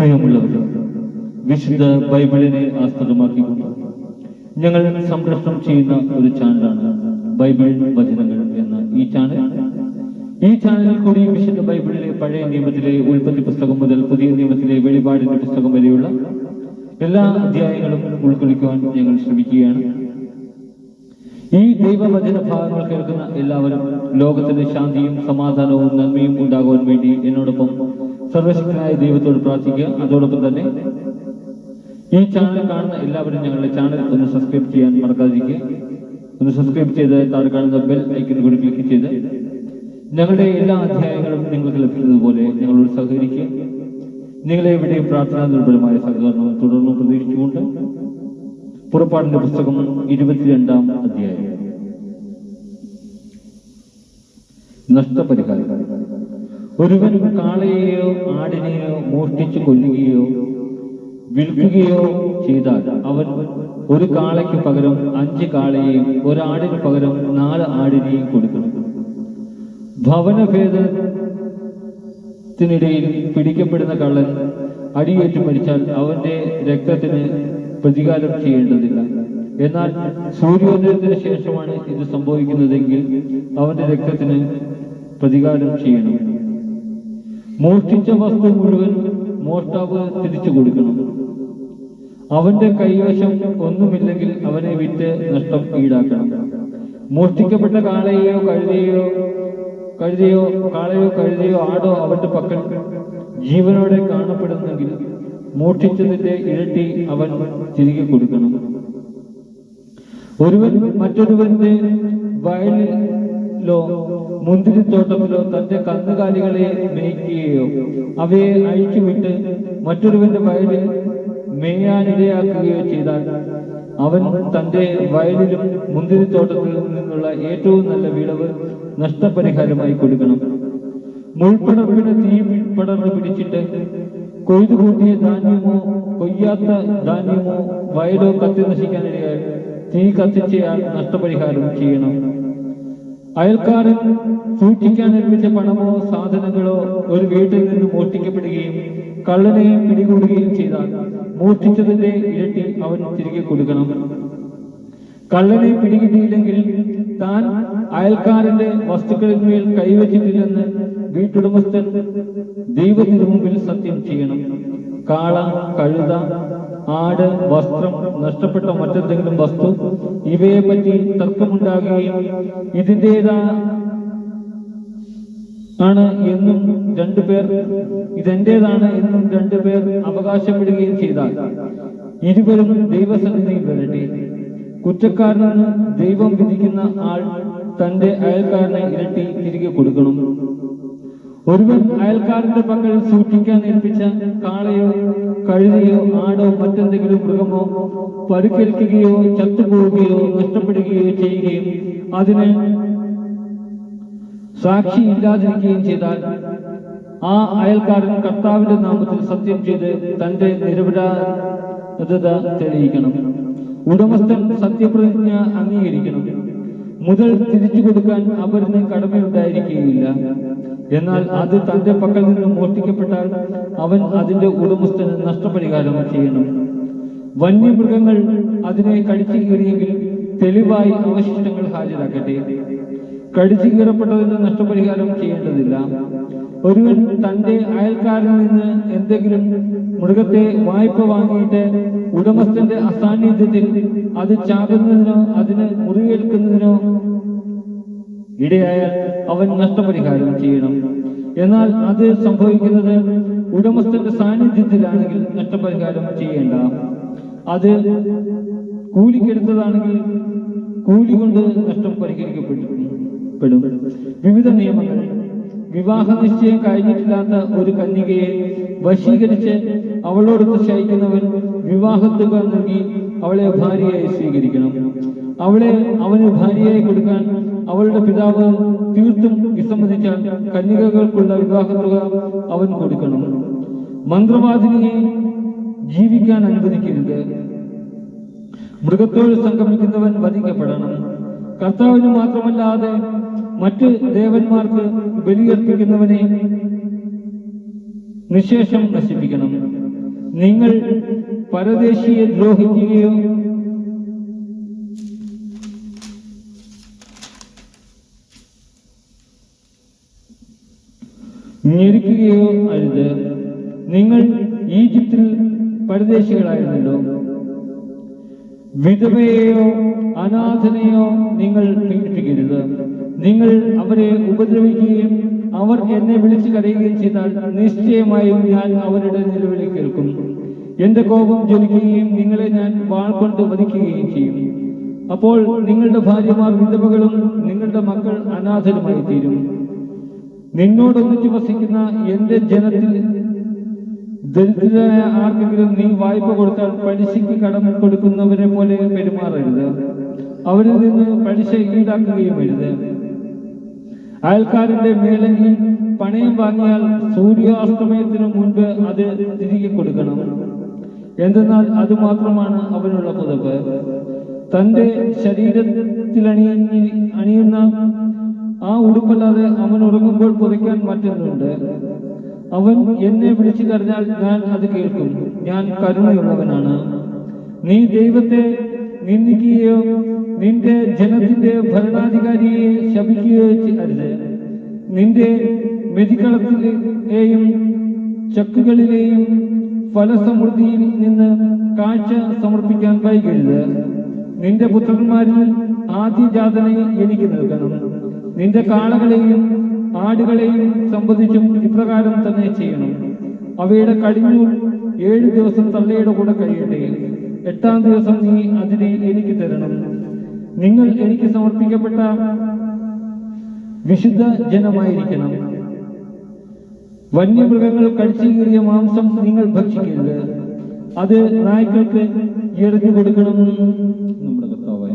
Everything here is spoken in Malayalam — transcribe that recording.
പ്രിയമുള്ളവർ വിശുദ്ധ ബൈബിളിനെ ആസ്പദമാക്കിക്കൊണ്ട് ഞങ്ങൾ സംരക്ഷണം ചെയ്യുന്ന ഒരു ചാനലാണ് ബൈബിൾ വചനങ്ങൾ എന്ന ഈ ചാനൽ. ഈ ചാനലിൽ കൂടി വിശുദ്ധ ബൈബിളിലെ പഴയ നിയമത്തിലെ ഉൽപ്പത്തി പുസ്തകം മുതൽ പുതിയ നിയമത്തിലെ വെളിപാടിന്റെ പുസ്തകം വരെയുള്ള എല്ലാ അധ്യായങ്ങളും ഉൾക്കൊള്ളിക്കുവാൻ ഞങ്ങൾ ശ്രമിക്കുകയാണ്. ഈ ദൈവവചന ഭാഗങ്ങൾ കേൾക്കുന്ന എല്ലാവരും ലോകത്തിന്റെ ശാന്തിയും സമാധാനവും നന്മയും ഉണ്ടാകുവാൻ വേണ്ടി എന്നോടൊപ്പം സർവശക്തനായ ദൈവത്തോട് പ്രാർത്ഥിക്കുക. അതോടൊപ്പം തന്നെ ഈ ചാനൽ കാണുന്ന എല്ലാവരും ഞങ്ങളുടെ ചാനൽ ഒന്ന് സബ്സ്ക്രൈബ് ചെയ്യാൻ മറക്കാതിരിക്കുക. ഒന്ന് സബ്സ്ക്രൈബ് ചെയ്ത് താഴെ കാണുന്ന ബെൽ ഐക്കൺ കൂടി ക്ലിക്ക് ചെയ്ത് ഞങ്ങളുടെ എല്ലാ അധ്യായങ്ങളും നിങ്ങൾക്ക് ലഭിക്കുന്നതുപോലെ ഞങ്ങളോട് സഹകരിക്കുക. നിങ്ങളെ എവിടെയും പ്രാർത്ഥനാ നിർഭരമായ സഹകരണവും തുടർന്നും പ്രതീക്ഷിച്ചുകൊണ്ട് പുറപ്പാടിന്റെ പുസ്തകം ഇരുപത്തിരണ്ടാം അധ്യായം. നഷ്ടപരിഹാരം. ഒരുവൻ കാളയെയോ ആടിനെയോ മോഷ്ടിച്ചു കൊല്ലുകയോ വിൽക്കുകയോ ചെയ്താൽ അവൻ ഒരു കാളയ്ക്ക് പകരം അഞ്ച് കാളയെയും ഒരാടിന് പകരം നാല് ആടിനെയും കൊടുക്കണം. ഭവനഭേദത്തിനിടയിൽ പിടിക്കപ്പെടുന്ന കള്ളൻ അടിയേറ്റ് മരിച്ചാൽ അവന്റെ രക്തത്തിന് പ്രതികാരം ചെയ്യേണ്ടതില്ല. എന്നാൽ സൂര്യോദയത്തിന് ശേഷമാണ് ഇത് സംഭവിക്കുന്നതെങ്കിൽ അവന്റെ രക്തത്തിന് പ്രതികാരം ചെയ്യണം. മോഷ്ടിച്ച വസ്തു മുഴുവൻ മോഷ്ടാവ് തിരിച്ചു കൊടുക്കണം. അവന്റെ കൈവശം ഒന്നുമില്ലെങ്കിൽ അവനെ വിറ്റ് നഷ്ടം ഈടാക്കണം. മോഷ്ടിക്കപ്പെട്ട കാളയെയോ കഴുതയോ കഴുതയോ കാളയോ കഴുതയോ ആടോ അവന്റെ പക്കൽ ജീവനോടെ കാണപ്പെടുന്നെങ്കിൽ മോഷ്ടിച്ചതിന്റെ ഇരട്ടി അവൻ തിരികെ കൊടുക്കണം. ഒരുവൻ മറ്റൊരുവന്റെ വയലിലോ മുന്തിരിത്തോട്ടത്തിലോ തന്റെ കന്നുകാലികളെ മേയ്ക്കുകയോ അവയെ അഴിച്ചുവിട്ട് മറ്റൊരുവന്റെ വയലിൽ മേയാനിടയാക്കുകയോ ചെയ്താൽ അവൻ തന്റെ വയലിലും മുന്തിരിത്തോട്ടത്തിലും നിന്നുള്ള ഏറ്റവും നല്ല വിളവ് നഷ്ടപരിഹാരമായി കൊടുക്കണം. മുൾപ്പടർപ്പിന് തീ പിടിച്ചിട്ട് കൊയ്തു കൂട്ടിയ ധാന്യമോ കൊയ്യാത്ത ധാന്യമോ വയലോ കത്തി നശിക്കാനിടയായി തീ കത്തിച്ചയാൾ നഷ്ടപരിഹാരം ചെയ്യണം. അയൽക്കാരൻ സൂക്ഷിക്കാൻ നിർമ്മിച്ച പണമോ സാധനങ്ങളോ ഒരു വീട്ടിൽ നിന്ന് മോഷ്ടിക്കപ്പെടുകയും കള്ളനെ പിടികൂടുകയും ചെയ്താൽ മോഷ്ടിച്ചതിന്റെ ഇരട്ടി അവൻ തിരികെ കൊടുക്കണം. കള്ളനെ പിടികിട്ടിയില്ലെങ്കിൽ താൻ അയൽക്കാരന്റെ വസ്തുക്കളിൽ മേൽ കൈവച്ചിട്ടില്ലെന്ന് വീട്ടുടമസ്ഥൻ ദൈവത്തിനു മുമ്പിൽ സത്യം ചെയ്യണം. കാള കഴുത ആട് വസ്ത്രം നഷ്ടപ്പെട്ട മറ്റെന്തെങ്കിലും വസ്തു ഇവയെ പറ്റി തർക്കമുണ്ടാകുകയും ഇതിന്റെതാ ആണ് എന്നും രണ്ടുപേർ ഇതെന്റേതാണ് എന്നും രണ്ടുപേർ അവകാശപ്പെടുകയും ചെയ്താൽ ഇരുവരും ദൈവസന്നിധിയിൽ വരട്ടെ. കുറ്റക്കാരനാണ് ദൈവം വിധിക്കുന്ന ആൾ തന്റെ അയൽക്കാരനെ ഇരട്ടി തിരികെ കൊടുക്കണം. ഒരുവൻ അയൽക്കാരന്റെ പക്കൽ സൂക്ഷിക്കാൻ ഏൽപ്പിച്ച കാളയോ കഴുതിയോ ആടോ മറ്റെന്തെങ്കിലും മൃഗമോ പരുക്കേൽക്കുകയോ ചത്തുപോവുകയോ നഷ്ടപ്പെടുകയോ ചെയ്യുകയും അതിന് സാക്ഷി ഇല്ലാതിരിക്കുകയും ചെയ്താൽ ആ അയൽക്കാരൻ കർത്താവിന്റെ നാമത്തിൽ സത്യം ചെയ്ത് തന്റെ നിരപരാധത തെളിയിക്കണം. ഉടമസ്ഥൻ സത്യപ്രതിജ്ഞ അംഗീകരിക്കണം. മുതൽ തിരിച്ചു കൊടുക്കാൻ അവരിന് കടമയുണ്ടായിരിക്കുകയില്ല. എന്നാൽ അത് തന്റെ പക്കൽ നിന്ന് മോഷ്ടിക്കപ്പെട്ടാൽ അവൻ അതിന്റെ ഉടമസ്ഥന് നഷ്ടപരിഹാരം ചെയ്യണം. വന്യമൃഗങ്ങൾ അതിനെ കടിച്ചു കീറിയെങ്കിൽ തെളിവായി അവശിഷ്ടങ്ങൾ ഹാജരാക്കട്ടെ. കടിച്ചു കീറപ്പെട്ടതിന് നഷ്ടപരിഹാരം ചെയ്യേണ്ടതില്ല. ഒരുവൻ തന്റെ അയൽക്കാരിൽ നിന്ന് എന്തെങ്കിലും മൃഗത്തെ വായ്പ വാങ്ങിയിട്ട് ഉടമസ്ഥന്റെ അസാന്നിധ്യത്തിൽ അത് ചാകുന്നതിനോ അതിന് മുറിവേൽക്കുന്നതിനോ ഇടയായാൽ അവൻ നഷ്ടപരിഹാരം ചെയ്യണം. എന്നാൽ അത് സംഭവിക്കുന്നത് ഉടമസ്ഥന്റെ സാന്നിധ്യത്തിലാണെങ്കിൽ നഷ്ടപരിഹാരം ചെയ്യേണ്ട. അത് കൂലിക്കെടുത്തതാണെങ്കിൽ കൂലി കൊണ്ട് നഷ്ടം പരിഹരിക്കപ്പെട്ടു വിവിധ നിയമങ്ങൾ. വിവാഹ നിശ്ചയം കഴിഞ്ഞിട്ടില്ലാത്ത ഒരു കന്യകയെ വശീകരിച്ച് അവളോടൊത്ത് ശയിക്കുന്നവൻ വിവാഹത്തുക നൽകി അവളെ ഭാര്യയായി സ്വീകരിക്കണം. അവളെ അവന് ഭാര്യയായി കൊടുക്കാൻ അവളുടെ പിതാവ് തീർത്തും വിസമ്മതിച്ച കന്യകകൾക്കുള്ള വിവാഹത്തുക അവൻ കൊടുക്കണം. മന്ത്രവാദിനിയെ ജീവിക്കാൻ അനുവദിക്കരുത്. മൃഗത്തോട് സംഗമിക്കുന്നവൻ വധിക്കപ്പെടണം. കർത്താവിന് മാത്രമല്ലാതെ മറ്റ് ദേവന്മാർക്ക് ബലിയർപ്പിക്കുന്നവനെ നിശേഷം നശിപ്പിക്കണം. നിങ്ങൾ പരദേശിയെ ദ്രോഹിക്കുകയോ ഞെരുക്കുകയോ അരുത്. നിങ്ങൾ ഈജിപ്തിൽ പരദേശികളായിരുന്നല്ലോ. വിധവയെയോ അനാഥനെയോ നിങ്ങൾ പീഡിപ്പിക്കരുത്. നിങ്ങൾ അവരെ ഉപദ്രവിക്കുകയും അവർ എന്നെ വിളിച്ചു കരയുകയും ചെയ്താൽ നിശ്ചയമായും ഞാൻ അവരുടെ നിലവിളി കേൾക്കും. എന്റെ കോപം ജ്വലിക്കുകയും നിങ്ങളെ ഞാൻ വാൾ കൊണ്ട് വധിക്കുകയും ചെയ്യും. അപ്പോൾ നിങ്ങളുടെ ഭാര്യമാർ വിധവകളും നിങ്ങളുടെ മക്കൾ അനാഥരുമായി തീരും നിന്നോടൊന്നിച്ച് വസിക്കുന്ന എന്റെ ജനത്തിൽ ദരിദ്രരായ ആർക്കെങ്കിലും നീ വായ്പ കൊടുത്താൽ പലിശയ്ക്ക് കടം കൊടുക്കുന്നവരെ പോലെ പെരുമാറരുത്. അവരിൽ നിന്ന് പലിശ ഈടാക്കുകയും അരുത് അയൽക്കാരന്റെ മേലങ്കിൽ പണയം വാങ്ങിയാൽ സൂര്യാസ്തമയത്തിനു മുൻപ് അത് തിരികെ കൊടുക്കണം. എന്തെന്നാൽ അത് മാത്രമാണ് അവനുള്ള പുതപ്പ്. തന്റെ ശരീരത്തിൽ അണിയ അണിയുന്ന ആ ഉടുപ്പല്ലാതെ അവൻ ഉറങ്ങുമ്പോൾ പുതയ്ക്കാൻ മറ്റൊന്നുണ്ട് അവൻ എന്നെ വിളിച്ചു കരഞ്ഞാൽ ഞാൻ അത് കേൾക്കും. ഞാൻ കരുണയുള്ളവനാണ്. നീ ദൈവത്തെ നിന്ദിക്കുകയോ നിന്റെ ജനത്തിന്റെ ഭരണാധികാരിയെ ശപിക്കുകയോ ചെയ്യരുത് നിന്റെ മെതിക്കളത്തിലെയും ചക്കുകളിലെയും ഫലസമൃദ്ധിയിൽ നിന്ന് കാഴ്ച സമർപ്പിക്കാൻ വൈകരുത്. നിന്റെ പുത്രന്മാരിൽ ആദ്യജാതനെ എനിക്ക് നൽകണം. നിന്റെ കാളകളെയും ആടുകളെയും സംബന്ധിച്ചും ഇപ്രകാരം തന്നെ ചെയ്യണം. അവയുടെ കഴിഞ്ഞു ഏഴ് ദിവസം തള്ളയുടെ കൂടെ കഴിയട്ടെ. എട്ടാം ദിവസം നീ അതിനെ എനിക്ക് തരണം. നിങ്ങൾ എനിക്ക് സമർപ്പിക്കപ്പെട്ട വിശുദ്ധ ജനമായിരിക്കണം. വന്യമൃഗങ്ങൾ കടിച്ചു കീറിയ മാംസം നിങ്ങൾ ഭക്ഷിക്കരുത്. അത് നായ്ക്കൾക്ക് എറിഞ്ഞു കൊടുക്കണം. നമ്മുടെ കർത്താവായ.